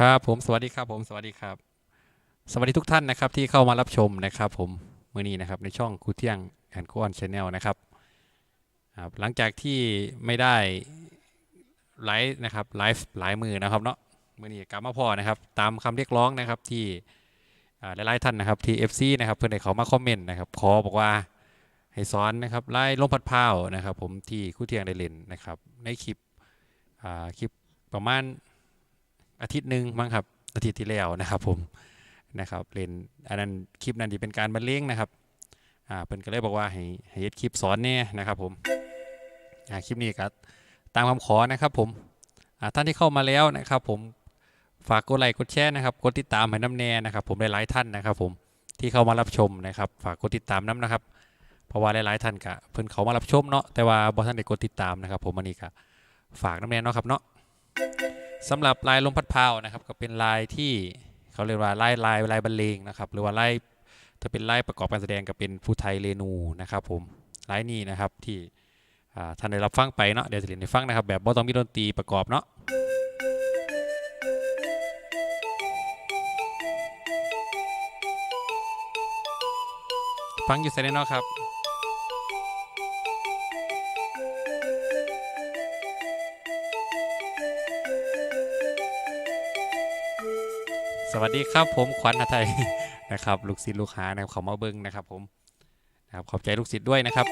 ครับผมสวัสดีครับผมสวัสดีครับ สวัสดีทุกท่านนะครับที่เข้ามารับชมนะครับ ผมมื่อนี้นะครับในช่องคูเที่ยงแอนคูออนชาแนลนะครับครับ หลังจากที่ไม่ได้ไลฟ์นะครับไลฟ์หลายมือนะครับเนาะมื่อนี้กลับมาพอนะครับ ตามคำเรียกร้องนะครับที่หลายๆท่านนะครับที่ FC นะครับเพื่อนได้เขามาคอมเมนต์นะครับขอบอกว่าให้สอนนะครับไล่ลมพัดพร้านะครับ ผมที่คูเที่ยงได้เล่นนะครับ ในคลิปคลิปประมาณ อาทิตย์หนึ่งมั้งครับอาทิตย์ที่แล้วนะครับผมนะครับเล่นอันนั้นคลิปนั้นที่เป็นการบรรเลงนะครับอ่าเพิ่นก็เลยบอกว่าให้ให้เฮ็ดคลิปสอนแน่นะครับผมอ่าคลิปนี้ก็ตามคำขอนะครับผมอ่าท่านที่เข้ามาแล้วนะครับ ผมฝากกดไลค์กดแชร์นะครับกดติดตามให้น้ำแน่นะครับ ผมหลายๆท่านนะครับ ผมที่เข้ามารับชมนะครับ ฝากกดติดตามน้ำนะครับ เพราะว่าหลายๆท่านก็เพิ่นเขามารับชมเนาะแต่ว่าบ่ท่านได้กดติดตามนะครับ ผมอันนี้ก็ฝากน้ำแน่เนาะครับเนาะ สำหรับลายลมพัดพาวนะครับ ก็เป็นลายที่เขาเรียกว่าลายลายลายบรรเลงนะครับ หรือว่าลายถ้าเป็นลายประกอบการแสดงก็เป็นผู้ไทยเรนูนะครับ ผมลายนี้นะครับที่ท่านได้รับฟังไปเนาะเดี๋ยวจะเรียนให้ฟังนะครับ แบบบ่ต้องมีดนตรีประกอบเนาะฟังอยู่ไซเนเนาะครับ สวัสดีครับผมขวัญหไทยนะครับ ลูกศิษย์ลูกหานะครับเขามาเบิ้งนะครับผมนะครับขอบใจลูกศิษย์ด้วยนะครับ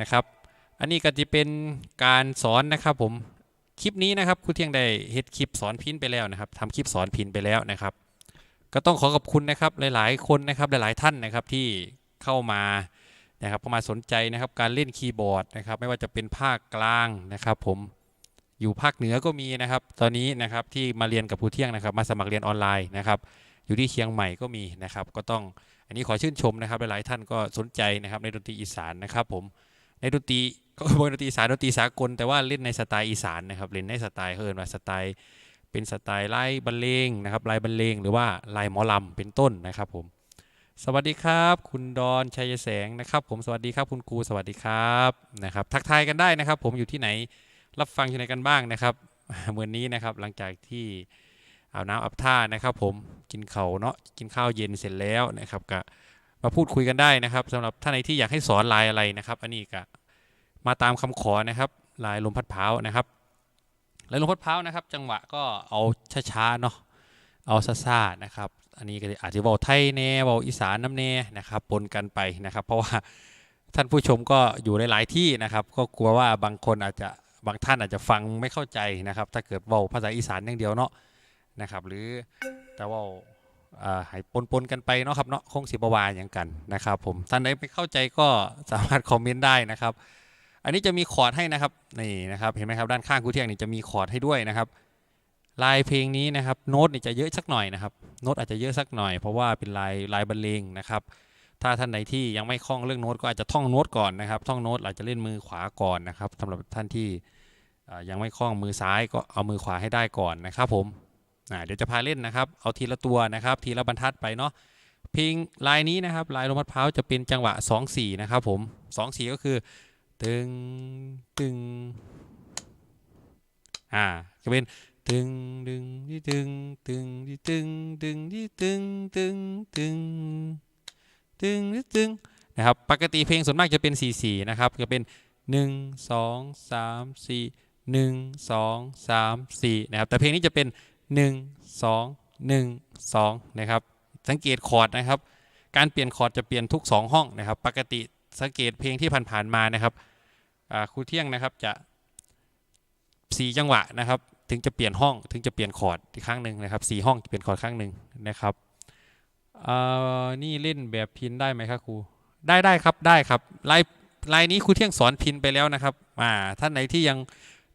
นะครับ อันนี้ก็จะเป็นการสอนนะครับผมคลิปนี้นะครับครูเที่ยงได้เฮ็ดคลิปสอนพินไปแล้วนะครับทำคลิปสอนพินไปแล้วนะครับ ก็ต้องขอขอบคุณนะครับหลายๆ คนนะครับหลายๆท่านนะครับที่เข้ามานะครับเข้ามาสนใจนะครับการเล่นคีย์บอร์ดนะครับ ไม่ว่าจะเป็นภาคกลางนะครับผม อยู่ภาคเหนือก็มีนะครับ ตอนนี้นะครับที่มาเรียนกับครูเที่ยงนะครับ มาสมัครเรียนออนไลน์นะครับ อยู่ที่เชียงใหม่ก็มีนะครับ ก็ต้องอันนี้ขอชื่นชมนะครับหลายๆท่านก็สนใจนะครับ ในดนตรีอีสานนะครับ ผมในดนตรีก็บนดนตรีอีสานดนตรีสากล แต่ว่าเล่นในสไตล์อีสานนะครับเล่นในสไตล์เขาเรียกว่าสไตล์ เป็นสไตล์ไล่บรรเลงนะครับลายบรรเลงหรือว่าลายหมอลำเป็นต้นนะครับผมสวัสดีครับ คุณดอนชัยแสงนะครับ ผมสวัสดีครับคุณครูสวัสดีครับนะครับ ทักทายกันได้นะครับ ผมอยู่ที่ไหน รับฟังอยู่ไหนกันบ้างนะครับเมื่อนี้นะครับหลังจากที่อาบน้ำอาบท่านะครับ ผมกินเขาเนาะกินข้าวเย็นเสร็จแล้วนะครับก็มาพูดคุยกันได้นะครับสำหรับท่านไหนที่อยากให้สอนลายอะไรนะครับ อันนี้ก็มาตามคำขอนะครับลายลมพัดพร้านะครับลายลมพัดพร้านะครับ จังหวะก็เอาช้าๆเนาะเอาซ่าๆนะครับ อันนี้ก็อาจจะเบาไทยแน่เบาอีสานน้ำแน่นะครับปนกันไปนะครับ เพราะว่าท่านผู้ชมก็อยู่หลายๆที่นะครับ ก็กลัวว่าบางคนอาจจะ บางท่านอาจจะฟังไม่เข้าใจนะครับ ถ้าเกิดเบาภาษาอีสานอย่างเดียวเนาะนะครับ หรือแต่ว่าอ่าให้ปนๆกันไปเนาะครับเนาะคงสิบวาอย่างกันนะครับ ผมท่านใดไม่เข้าใจก็สามารถคอมเมนต์ได้นะครับ อันนี้จะมีคอร์ดให้นะครับนี่นะครับเห็นไหมครับด้านข้างครูเที่ยงนี่จะมีคอร์ดให้ด้วยนะครับลายเพลงนี้นะครับโน้ตนี่จะเยอะสักหน่อยนะครับโน้ตอาจจะเยอะสักหน่อยเพราะว่าเป็นลายลายบรรเลงนะครับ ถ้าท่านใดที่ยังไม่คล่องเรื่องโน้ตก็อาจจะท่องโน้ตก่อนนะครับ ท่องโน้ตอาจจะเล่นมือขวาก่อนนะครับสำหรับท่านที่ยังไม่คล่องมือซ้ายก็เอามือขวาให้ได้ก่อนนะครับผมเดี๋ยวจะพาเล่นนะครับ เอาทีละตัวนะครับ ทีละบรรทัดไปเนาะพลงลายนี้นะครับลายลมพัดพร้าวจะเป็นจังหวะ 2 4 นะครับผม 2 4 ก็คือ ตึงตึงอ่าจะเป็นตึงดึงที่ตึงตึงที่ตึงตึงที่ตึงตึงตึง ตึงตึงนะครับปกติเพลงส่วนมากจะเป็น 4 4 นะครับจะเป็น 1 2 3 4 1 2 3 4นะครับแต่เพลงนี้จะเป็น 1 2 1 2นะครับสังเกตคอร์ดนะครับ การเปลี่ยนคอร์ดจะเปลี่ยนทุก 2 ห้องนะครับ ปกติสังเกตเพลงที่ผ่านๆมานะครับครูเที่ยงนะครับจะ 4 จังหวะนะครับ ถึงจะเปลี่ยนห้องถึงจะเปลี่ยนคอร์ดอีกครั้งหนึ่งนะครับสี่ห้องจะเปลี่ยนคอร์ดครั้งหนึ่งนะครับ เอ่อนี่เล่นแบบพินได้ไหมครับครู ได้ได้ครับได้ครับลายลายนี้ครูเที่ยงสอนพินไปแล้วนะครับอ่าท่านไหนที่ยัง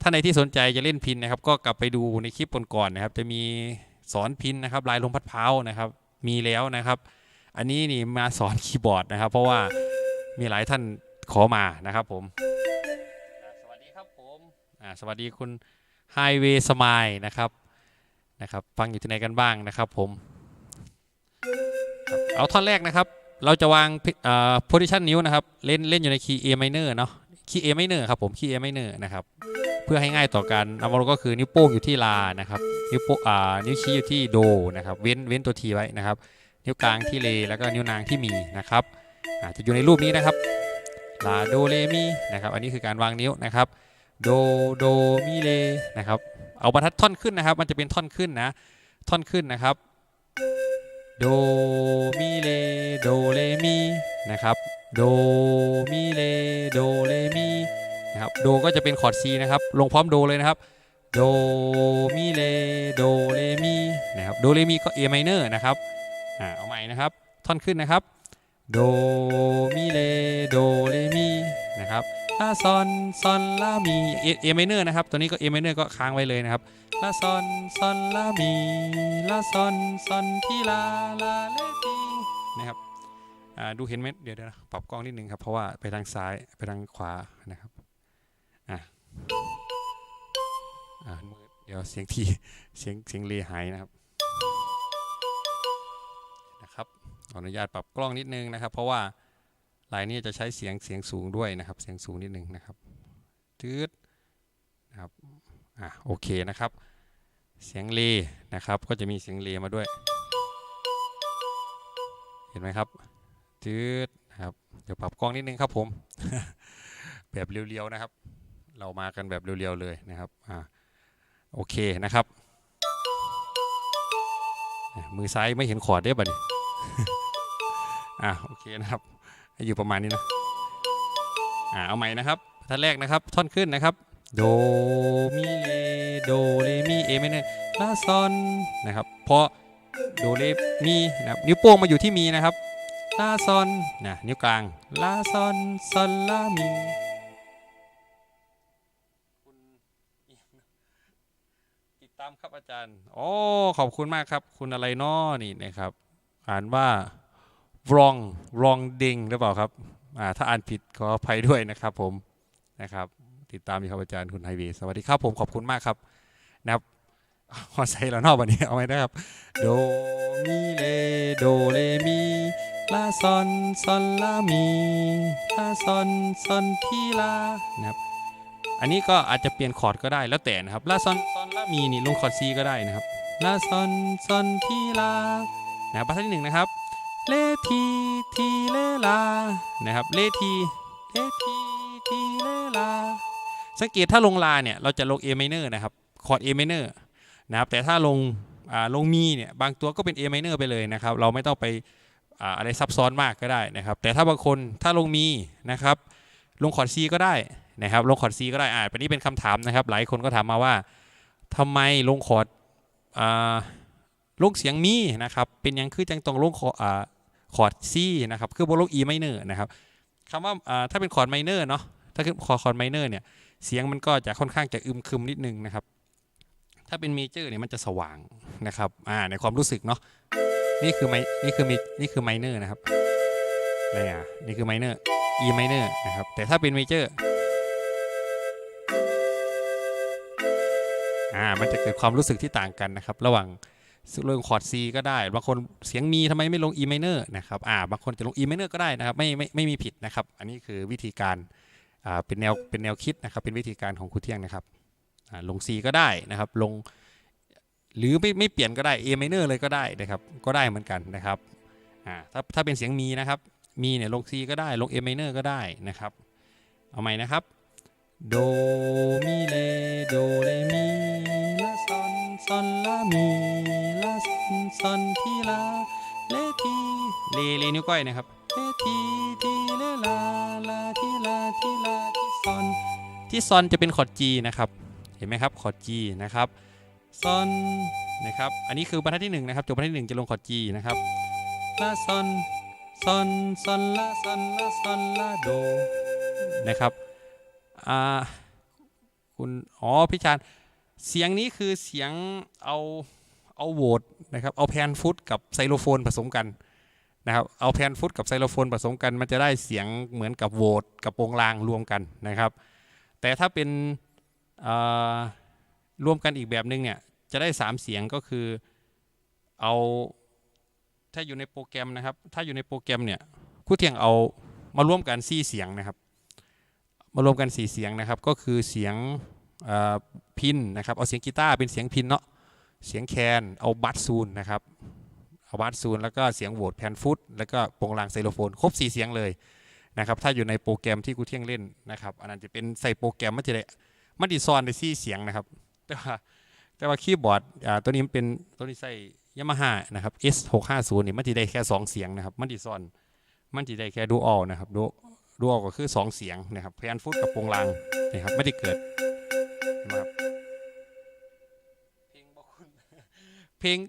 ท่านไหนที่สนใจจะเล่นพินนะครับ ก็กลับไปดูในคลิปก่อนๆนะครับ จะมีสอนพินนะครับ ลายลมพัดเพร้าวนะครับ มีแล้วนะครับ อันนี้นี่มาสอนคีย์บอร์ดนะครับ เพราะว่ามีหลายท่านขอมานะครับผมอ่าสวัสดีครับผมอ่าสวัสดีคุณ Highway Smile นะครับนะครับ ฟังอยู่ที่ไหนกันบ้างนะครับผมครับ เอาท่อนแรกนะครับ เราจะวางอ่อ position นิ้วนะครับเล่นเล่นอยู่ในคีย์ A minor เนาะคีย์ A minor ครับผมคีย์ A minor นะครับเพื่อให้ง่ายต่อการอามาลงก็คือนิ้วโป้งอยู่ที่ลานะครับนิ้วโป้งอ่านิ้วชี้อยู่ที่โดนะครับเว้นเว้นตัวทีไว้นะครับ นิ้วกลางที่เลแล้วก็นิ้วนางที่มีนะครับอ่าจะอยู่ในรูปนี้นะครับลาโดเลมีนะครับอันนี้คือการวางนิ้วนะครับโดโดมีเลนะครับเอาบรรทัดท่อนขึ้นนะครับ มันจะเป็นท่อนขึ้นนะท่อนขึ้นนะครับ โดมีเลโดเลมีนะครับโดมีเลโดเลมีนะครับโดก็จะเป็นคอร์ด C นะครับลงพร้อมโดเลยนะครับโดมีเลโดเลมีนะครับโดเลมีก็ A minor นะครับอ่าเอาใหม่นะครับท่อนขึ้นนะครับโดมิเลโดเลมีนะครับ ลาซอนซอนลามีเอเอไมเนอร์นะครับ ตัวนี้ก็เอไมเนอร์ก็ค้างไว้เลยนะครับลาซอนซอนลามีลาซอนซอนที่ลาลาเลทีนะครับดูเห็นไหมเดี๋ยวเดี๋ยวนะปรับกล้องนิดนึงครับ เพราะว่าไปทางซ้ายไปทางขวานะครับอะอ่าเดี๋ยวเสียงทีเสียงเสียงเลหายนะครับนะครับขออนุญาตปรับกล้องนิดนึงนะครับ เพราะว่า ลายนี้จะใช้เสียงเสียงสูงด้วยนะครับ เสียงสูงนิดหนึ่งนะครับตืดนะครับอะโอเคนะครับ เสียงเลนะครับ ก็จะมีเสียงเลมาด้วย เห็นไหมครับตืดนะครับเดี๋ยวปรับกล้องนิดนึงครับผม แบบเรียวๆนะครับ เรามากันแบบเรียวๆเลยนะครับอ่าโอเคนะครับมือซ้ายไม่เห็นคอดได้ป่ะนี่อะโอเคนะครับ อยู่ประมาณนี้นะอ่าเอาใหม่นะครับท่านแรกนะครับ ท่อนขึ้นนะครับ โดมิเลโดเรมีเอเมเนลาซอนนะครับพอโดเรมีนะครับนิ้วโป้งมาอยู่ที่มีนะครับลาซอนนะนิ้วกลางลาซอนซอนลามีติดตามครับอาจารย์โอ้ขอบคุณมากครับ คุณอะไรน้อนี่นะครับอ่านว่า wrong wrong ding หรือเปล่าครับถ้าอ่านผิดขออภัยด้วยนะครับผมนะครับ ติดตามอยู่ครับอาจารย์คุณไฮวย์สวัสดีครับผมขอบคุณมากครับนะครับขอใส่แล้วนอกวันนี้เอาไว้นะครับโดมิเลโดเลมีลาซอนซอนลามีลาซอนซอนทีลานะครับอันนี้ก็อาจจะเปลี่ยนคอร์ดก็ได้แล้วแต่นะครับลาซอนซอนลามีนี่ลงคอร์ด C ก็ได้นะครับลาซอนซอนทีลานะครับบรรทัดที่หนึ่งนะครับ เลทีทีเลลานะครับเลทีเลทีทีเลลาสังเกตถ้าลงลาเนี่ยเราจะลง A minor นะครับคอร์ด A minor นะครับแต่ถ้าลงอ่าลงมีเนี่ยบางตัวก็เป็น A minor ไปเลยนะครับ เราไม่ต้องไปอ่าอะไรซับซ้อนมากก็ได้นะครับ แต่ถ้าบางคนถ้าลงมีนะครับ ลงคอร์ด C ก็ได้นะครับ ลงคอร์ด C ก็ได้อ่าอันนี้เป็นคำถามนะครับ หลายคนก็ถามมาว่าทำไมลงคอร์ดอ่าลงเสียงมีนะครับ เป็นยังคือจังต้องลงคอร์ดอ่า คอร์ด C นะครับคือบนโลก E minor นะครับคำว่าถ้าเป็นคอร์ด minor เนาะถ้าคือคอร์ดคอร์ด minor เนี่ยเสียงมันก็จะค่อนข้างจะอึมครึมนิดนึงนะครับ ถ้าเป็น major เนี่ยมันจะสว่างนะครับอ่าในความรู้สึกเนาะนี่คือไมนี่คือมีนี่คือ minor นะครับนี่อะนี่คือ minor E minor นะครับแต่ถ้าเป็น major อ่ามันจะเกิดความรู้สึกที่ต่างกันนะครับ ระหว่าง ลงคอร์ด C ก็ได้ บางคนเสียงมีทำไมไม่ลง E minor นะครับอ่าบางคนจะลง E minor ก็ได้นะครับ ไม่ไม่ไม่มีผิดนะครับ อันนี้คือวิธีการอ่าเป็นแนวเป็นแนวคิดนะครับ เป็นวิธีการของครูเที่ยงนะครับอ่าลง C ก็ได้นะครับ ลง หรือไม่ไม่เปลี่ยนก็ได้ A minor เลยก็ได้นะครับ ก็ได้เหมือนกันนะครับอ่าถ้าถ้าเป็นเสียงมีนะครับ มีเนี่ยลง C ก็ได้ ลง A minor ก็ได้นะครับ เอาใหม่นะครับโดมิเลโดเรมีลาซอนซอนลามี อนซอนทีลาเลทีเลเลนิ้วก้อยนะครับเลทีทีเลลาลาทีลาทีลาที่ซอนที่ซอนจะเป็นคอร์ด G นะครับเห็นไหมครับคอร์ด G นะครับซอนนะครับอันนี้คือบรรทัดที่หนึ่งนะครับจบบรรทัดที่หนึ่งจะลงคอร์ด G นะครับลาซอนซอนซอนลาซอนลาซอนลาโดนะครับอ่าคุณอ๋อพี่ชานเสียงนี้คือเสียงเอา เอาโวตนะครับเอาแพนฟุตกับไซโลโฟนผสมกันนะครับเอาแพนฟุตกับไซโลโฟนผสมกันมันจะได้เสียงเหมือนกับโวตกับโปรงลางรวมกันนะครับ แต่ถ้าเป็นอ่ารวมกันอีกแบบหนึ่งเนี่ยจะได้ 3 เสียงก็คือเอาถ้าอยู่ในโปรแกรมนะครับ ถ้าอยู่ในโปรแกรมเนี่ยคู่เทียงเอามารวมกัน4เสียงนะครับ มารวมกัน 4 เสียงนะครับ ก็คือเสียงพินนะครับ เอาเสียงกีตาร์เป็นเสียงพินเนาะ เสียงแคนเอาบัสซูนนะครับเอาบัสซูนแล้วก็เสียงโหวตแพนฟุตแล้วก็โปรงลางไซโลโฟน ครบ 4 เสียงเลยนะครับถ้าอยู่ในโปรแกรมที่กูเที่ยงเล่นนะครับอันนั้นจะเป็นใส่โปรแกรมมันจะได้มันดีซอนได้4เสียงนะครับ แต่ว่าแต่ว่าคีย์บอร์ดอ่าตัวนี้มันเป็นตัวนี้ใส่ยามาฮ่านะครับ S 6 5 0นี่มันจะได้แค่ 2 เสียงนะครับมันดีซอนมันจะได้แค่ดูออลนะครับดูดูออลก็คือ 2 เสียงนะครับแพนฟุตกับโปรงลางนะครับไม่ได้เกิดนะครับ เพลง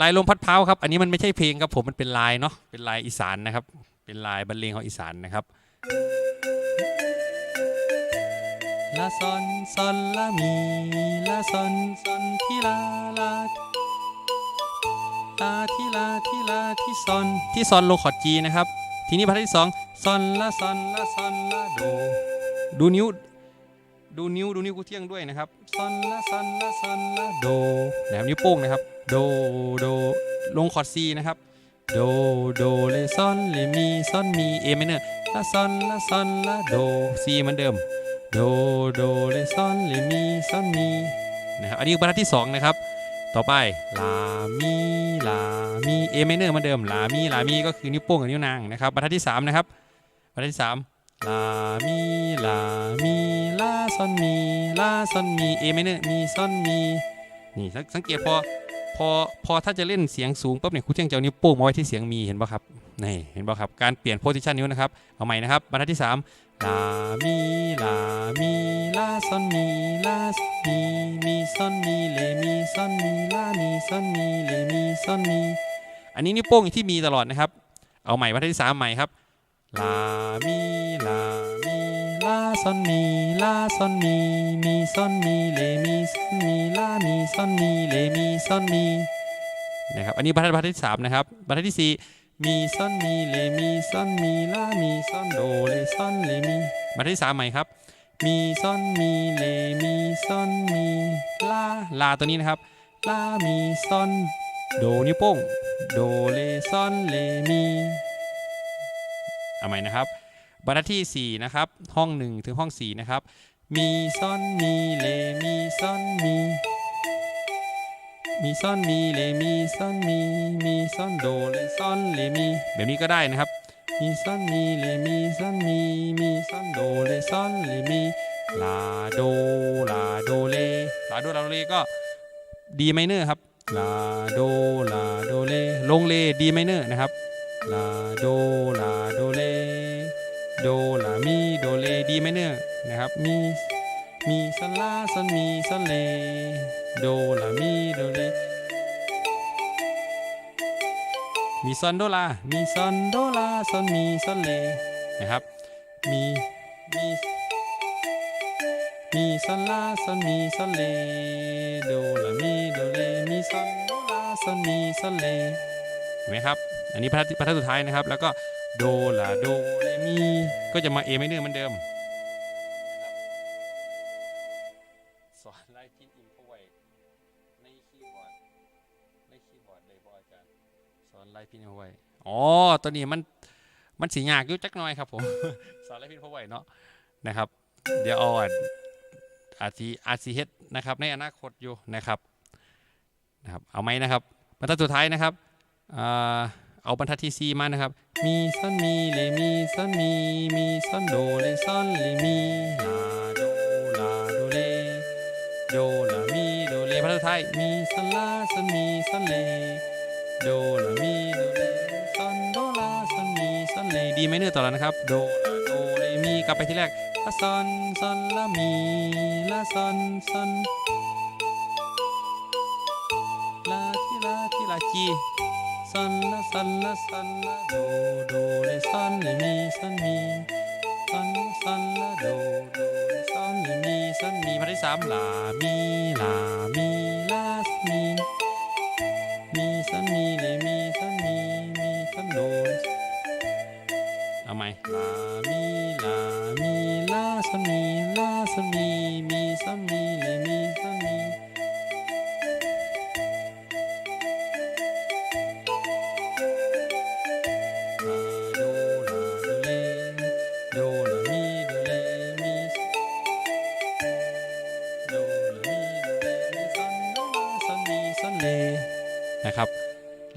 ลายลมพัดเพร้าวครับ อันนี้มันไม่ใช่เพลงครับผมมันเป็นลายเนาะเป็นลายอีสานนะครับ เป็นลายบรรเลงของอีสานนะครับลาซอนซอนลามีลาซอนซอนทีลาลาลาทีลาทีลาที่ซอนที่ซอนโลคอร์ดจีนะครับ ทีนี้บรรทัดที่สองซอนลาซอนลาซอนลาโดดูนิ้วดูนิ้วดูนิ้วกูเที่ยงด้วยนะครับซอนลาซอนลาซอนลาโดนะครับนิ้วโป้งนะครับ โดโดลงคอร์ดซีนะครับโดโดเลซอนเลมีซอนมีเอไมเนอร์ลาซอนลาซอนลาโดซีเหมือนเดิมโดโดเลซอนเลมีซอนมีนะครับอันนี้บรรทัดที่สองนะครับ ต่อไปลามีลามีเอไมเนอร์เหมือนเดิมลามีลามีก็คือนิ้วโป้งกับนิ้วนางนะครับบรรทัดที่สามนะครับบรรทัดที่สามลามีลามีลาซอนมีลาซอนมีเอไมเนอร์มีซอนมีนี่สังเกตพอ พอพอถ้าจะเล่นเสียงสูงปั๊บเนี่ยครูเที่ยงจะเอานิ้วโป้งมาไว้ที่เสียงมีเห็นป่ะครับนี่เห็นป่ะครับการเปลี่ยนโพซิชันนิ้วนะครับเอาใหม่นะครับบรรทัดที่สามลามีลามีลาซอนมีลาซอนมีมีซอนมีเลมีซอนมีลามีซอนมีเลมีซอนมีอันนี้นิ้วโป้งที่มีตลอดนะครับ เอาใหม่บรรทัดที่สามใหม่ครับลามีลา ลาซอนมีลาซอนมีมีซอนมีเลมีซอนมีลามีซอนมีเลมีซอนมีนะครับอันนี้บรรทัดบรรทัดที่สามนะครับบรรทัดที่สี่มีซอนมีเลมีซอนมีลามีซอนโดเลซอนเลมีบรรทัดที่สามใหม่ครับ มีซอนมีเลมีซอนมีลาลาตัวนี้นะครับลามีซอนโดนิ้วโป้งโดเลซอนเลมีเอาใหม่นะครับ บรรทัดที่ 4 นะครับ ห้อง 1 ถึงห้อง 4 นะครับ มีซ่อนมีเลมีซ่อนมีมีซ่อนมีเลมีซ่อนมีมีซ่อนโดเลซ่อนเลมีแบบนี้ก็ได้นะครับ มีซ่อนมีเลมีซ่อนมีมีซ่อนโดเลซ่อนเลมีลาโดลาโดเลลาโดลาโดเลก็ดีไมเนอร์ครับลาโดลาโดเลลงเลดีไมเนอร์นะครับลาโดลาโดเล โดลามีโดเลดีไมเนอร์นะครับมีมีซอนลาซอนมีซอนเลโดลามีโดเลมีซอนโดลา มีซอนโดลาซอนมีซอนเลนะครับ มี มี มีซอนลาซอนมีซอนเล โดลา มี โดเล มีซอนโดลาซอนมีซอนเล เห็นไหมครับ อันนี้พระพระสุดท้ายนะครับ แล้วก็ โดลาโดเรมีก็จะมาเอไม่เนื่อเหมือนเดิมสอนไล่พินอินเข้าไว้ในคีย์บอร์ดในคีย์บอร์ดเลยบออาจารย์สอนไล่พินเข้าไว้อ๋อตัวนี้มันมันสียากอยู่จักหน่อยครับผมสอนไล่พินเข้าไว้เนาะนะครับ เดี๋ยวเอาอันอาซีอาซีเฮดนะครับในอนาคตอยู่นะครับนะครับเอาไหมนะครับบรรทัดสุดท้ายนะครับอ่า เอาบรรทัดที่ 4 มานะครับ มีซอนมีเลมีซอนมีมีซอนโดเลซอนเลมีลาโดลาโดเลโดลามีโดเลบรรทัดสุดท้ายมีซอนลาซอนมีซอนเลโดลามีโดเลซอนโดลาซอนมีซอนเลดีไหมเนื้อต่อแล้วนะครับโดลาโดเลมีกลับไปที่แรกลาซอนซอนลามีลาซอนซอนลาที่ลาที่ลาจี สันละสันละสันละโดโดเลสันเลมีสันมีสันสันละโดโดเลสันเลมีสันมีมาที่สามลามีลามีลาซอนมีมีสันมีเลมีสันมีมีสันโดเอาไหมลา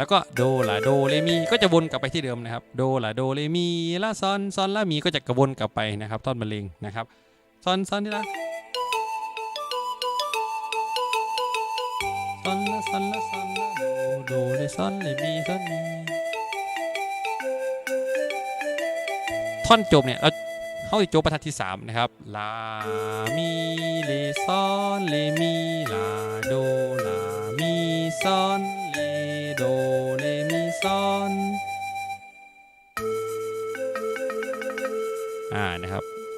แล้วก็โดลาโดเรมีก็จะวนกลับไปที่เดิมนะครับโดลาโดเรมีลาซอนซอนลามีก็จะกระวนกลับไปนะครับท่อนบรรเลงนะครับซอนซอนที่ละซอนลาซอนลาซอนลาโดโดเรซอนเรมีซอนมีท่อนจบเนี่ยเราเข้าอีกจบรรทัดที่สามนะครับ ลา มี เล ซอน เล มี ลา โด ลา มี ซอน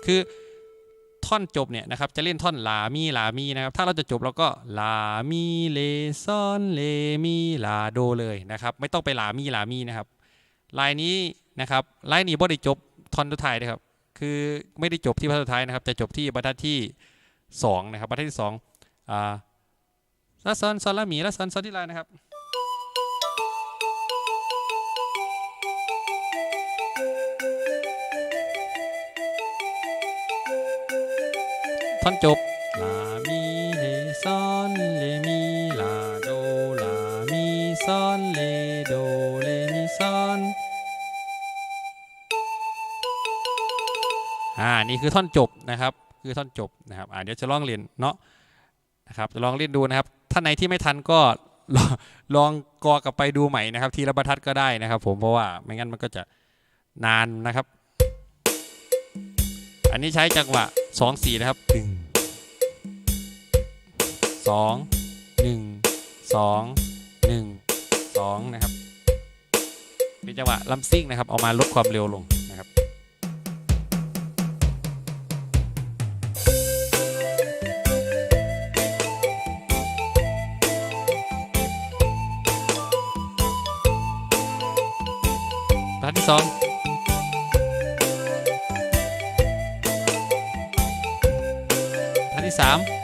คือท่อนจบเนี่ยนะครับจะเล่นท่อนลามีลามีนะครับถ้าเราจะจบเราก็ลามีเลซอนเลมีลาโดเลยนะครับไม่ต้องไปลามีลามีนะครับลายนี้นะครับลายนี้บ่ได้จบท่อนสุดท้ายนะครับคือไม่ได้จบที่บรรทัดสุดท้ายนะครับจะจบที่บรรทัดที่สองนะครับบรรทัดที่สองอ่าลาซอนซอนลามีลาซอนซอนที่ลานะครับ ท่อนจบลามีเลซอนเลมีลาโดลามีซอนเลโดเลมีซอนอ่านี่คือท่อนจบนะครับ คือท่อนจบนะครับอ่าเดี๋ยวจะลองเรียนเนาะนะครับจะลองเล่นดูนะครับท่านไหนที่ไม่ทันก็ลองลองกอกลับไปดูใหม่นะครับ ทีละบรรทัดก็ได้นะครับ ผมเพราะว่าไม่งั้นมันก็จะนานนะครับ อันนี้ใช้จังหวะสองสี่นะครับหนึ่งสองหนึ่งสองหนึ่งสองนะครับ เป็นจังหวะลัมซิ่งนะครับ เอามาลดความเร็วลงนะครับบรรทัดที่สอง ที่ 3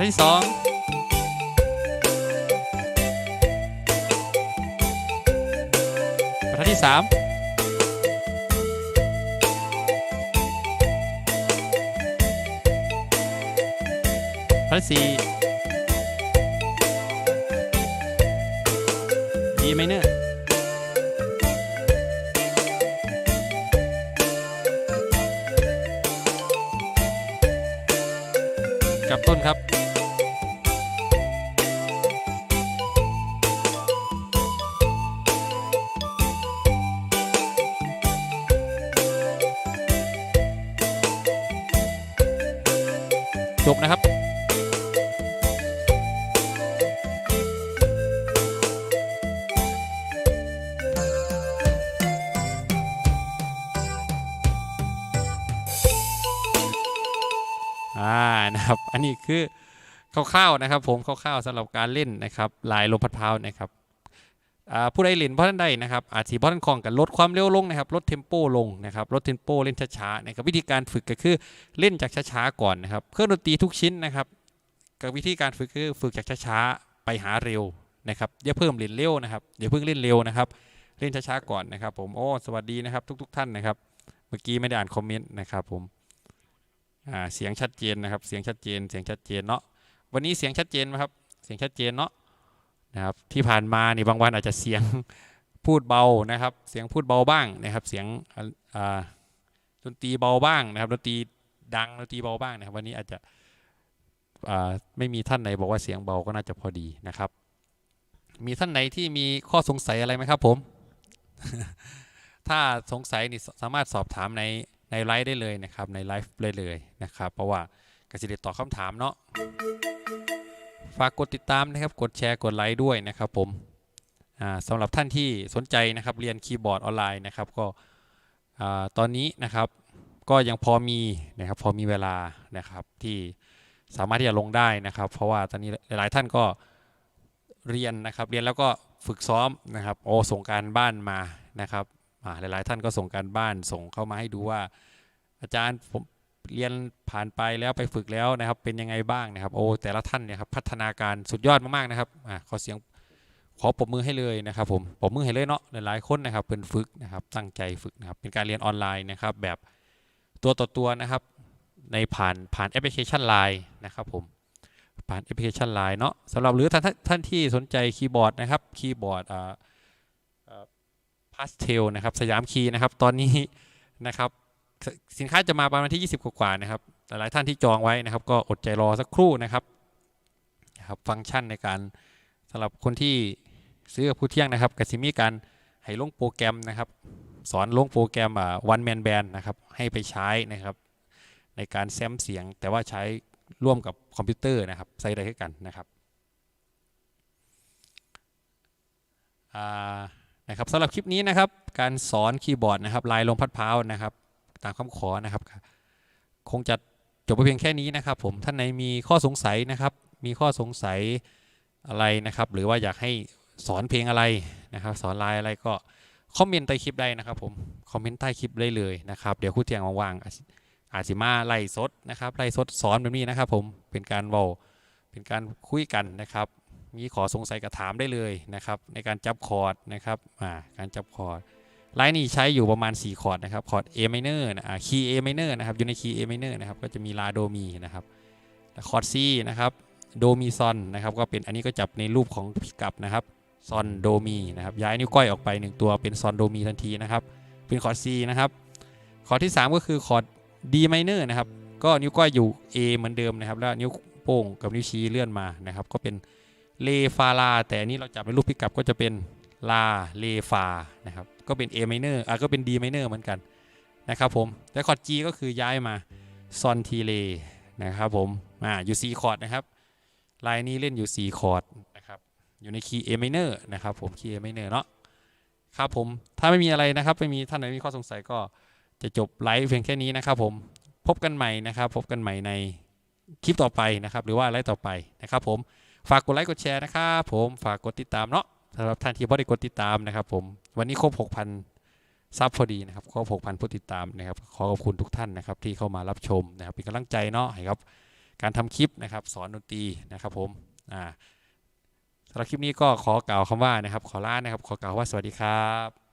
บรรทัดที่สองบรรทัดที่สามบรรทัดที่สี่ จบนะครับอ่านะครับอันนี้คือคร่าวๆนะครับ ผมคร่าวๆสำหรับการเล่นนะครับลายลมพัดพร้านะครับ ผู้ใดเล่นเพราะท่านใดนะครับอาจสีเพราะท่านคล่องกันลดความเร็วลงนะครับลดเทมโปลงนะครับลดเทมโปเล่นช้าๆนะครับวิธีการฝึกก็คือเล่นจากช้าๆก่อนนะครับเครื่องดนตรีทุกชิ้นนะครับกับวิธีการฝึกคือฝึกจากช้าๆไปหาเร็วนะครับอย่าเพิ่มเล่นเร็วนะครับอย่าเพิ่งเล่นเร็วนะครับ เล่นช้าๆก่อนนะครับ ผมโอ้สวัสดีนะครับ ทุก ๆ ท่านนะครับ เมื่อกี้ไม่ได้อ่านคอมเมนต์นะครับผมเสียงชัดเจนนะครับ เสียงชัดเจน เสียงชัดเจนเนาะวันนี้เสียงชัดเจนไหมครับ เสียงชัดเจนเนาะ นะครับที่ผ่านมานี่บางวันอาจจะเสียงพูดเบานะครับ เสียงพูดเบาบ้างนะครับ เสียงดนตรีเบาบ้างนะครับดนตรีดังดนตรีเบาบ้างนะครับ วันนี้อาจจะไม่มีท่านไหนบอกว่าเสียงเบาก็น่าจะพอดีนะครับ มีท่านไหนที่มีข้อสงสัยอะไรไหมครับผม ถ้าสงสัยนี่สามารถสอบถามในในไลฟ์ได้เลยนะครับในไลฟ์เลยเลยนะครับ เพราะว่ากสิเดตตอบคำถามเนาะ ฝากกดติดตามนะครับ กดแชร์ กดไลค์ด้วยนะครับผมอ่าสำหรับท่านที่สนใจนะครับเรียนคีย์บอร์ดออนไลน์นะครับก็อ่าตอนนี้นะครับก็ยังพอมีนะครับพอมีเวลานะครับที่สามารถที่จะลงได้นะครับ เพราะว่าตอนนี้หลายๆท่านก็เรียนนะครับเรียนแล้วก็ฝึกซ้อมนะครับโอ้ส่งการบ้านมานะครับอ่าหลายๆท่านก็ส่งการบ้านส่งเข้ามาให้ดูว่า อาจารย์ผม เรียนผ่านไปแล้วไปฝึกแล้วนะครับ เป็นยังไงบ้างนะครับ โอ้แต่ละท่านเนี่ยครับพัฒนาการสุดยอดมากๆนะครับอ่าขอเสียงขอปรบมือให้เลยนะครับ ผมปรบมือให้เลยเนาะหลายๆคนนะครับเป็นฝึกนะครับตั้งใจฝึกนะครับเป็นการเรียนออนไลน์นะครับ แบบตัวต่อตัวนะครับในผ่านผ่านแอปพลิเคชัน Line นะครับผมผ่านแอปพลิเคชัน Line เนาะสำหรับหรือท่านท่านท่านที่สนใจคีย์บอร์ดนะครับคีย์บอร์ดอ่าพาสเทลนะครับสยามคีย์นะครับ ตอนนี้นะครับ สินค้าจะมาประมาณที่ 20 กว่าๆนะครับ หลายท่านที่จองไว้นะครับ ก็อดใจรอสักครู่นะครับนะครับ ฟังก์ชันในการสำหรับคนที่ซื้อกับผู้เที่ยงนะครับกสิมีการให้ลงโปรแกรมนะครับ สอนลงโปรแกรมอ่า one man band นะครับ ให้ไปใช้นะครับ ในการแซมเสียง แต่ว่าใช้ร่วมกับคอมพิวเตอร์นะครับใส่ได้กันนะครับนะครับสำหรับคลิปนี้นะครับ การสอนคีย์บอร์ดนะครับลายลมพัดเพ้านะครับ ตามคำขอนะครับ คงจะจบไปเพียงแค่นี้นะครับ ผมท่านไหนมีข้อสงสัยนะครับ มีข้อสงสัยอะไรนะครับ หรือว่าอยากให้สอนเพลงอะไรนะครับ สอนลายอะไรก็คอมเมนต์ใต้คลิปได้นะครับ ผมคอมเมนต์ใต้คลิปได้เลยนะครับ เดี๋ยวครู่เตียงว่างๆอาจสิมาไล่สดนะครับไล่สดสอนแบบนี้นะครับ ผมเป็นการเว้าเป็นการคุยกันนะครับ มีขอสงสัยก็ถามได้เลยนะครับ ในการจับคอร์ดนะครับอ่าการจับคอร์ด ไลน์นี้ใช้อยู่ประมาณ 4 คอร์ดนะครับ คอร์ด A minor นะคีย์ A minor นะครับ อยู่ในคีย์ A minor นะครับ ก็จะมีลาโดมีนะครับแล้วคอร์ด C นะครับโดมีซอนนะครับ ก็เป็นอันนี้ก็จับในรูปของพิกับนะครับซอนโดมีนะครับ ย้ายนิ้วก้อยออกไป 1 ตัวเป็นซอนโดมีทันทีนะครับ เป็นคอร์ด C นะครับ คอร์ดที่ 3 ก็คือคอร์ด D minor นะครับ ก็นิ้วก้อยอยู่ A เหมือนเดิมนะครับ แล้วนิ้วโป้งกับนิ้วชี้เลื่อนมานะครับ ก็เป็นเลฟาลา แต่อันนี้เราจับในรูปพิกับก็จะเป็นลาเลฟานะครับ ก็เป็น A minor อะก็เป็น D minor เหมือนกันนะครับผมและคอร์ด G ก็คือย้ายมาซอนทีเลนะครับผมอ่าอยู่ 4 คอร์ดนะครับลายนี้เล่นอยู่ 4 คอร์ดนะครับอยู่ในคีย์ A minor นะครับผมคีย์ A minor เนาะครับผมถ้าไม่มีอะไรนะครับไม่มีท่านไหนมีข้อสงสัยก็จะจบไลฟ์เพียงแค่นี้นะครับผมพบกันใหม่นะครับ พบกันใหม่ในคลิปต่อไปนะครับ หรือว่าไลฟ์ต่อไปนะครับผมฝากกดไลค์กดแชร์นะครับผมฝากกดติดตามเนาะ สำหรับท่านที่ไม่ได้กดติดตามนะครับ ผมวันนี้ครบ 6,000ซับพอดีนะครับครบ6,000ผู้ติดตามนะครับ ขอขอบคุณทุกท่านนะครับ ที่เข้ามารับชมนะครับ เป็นกำลังใจเนาะให้ครับ การทำคลิปนะครับ สอนดนตรีนะครับผมอ่าสำหรับคลิปนี้ก็ขอกล่าวคำว่านะครับ ขอลานะครับ ขอกล่าวว่าสวัสดีครับ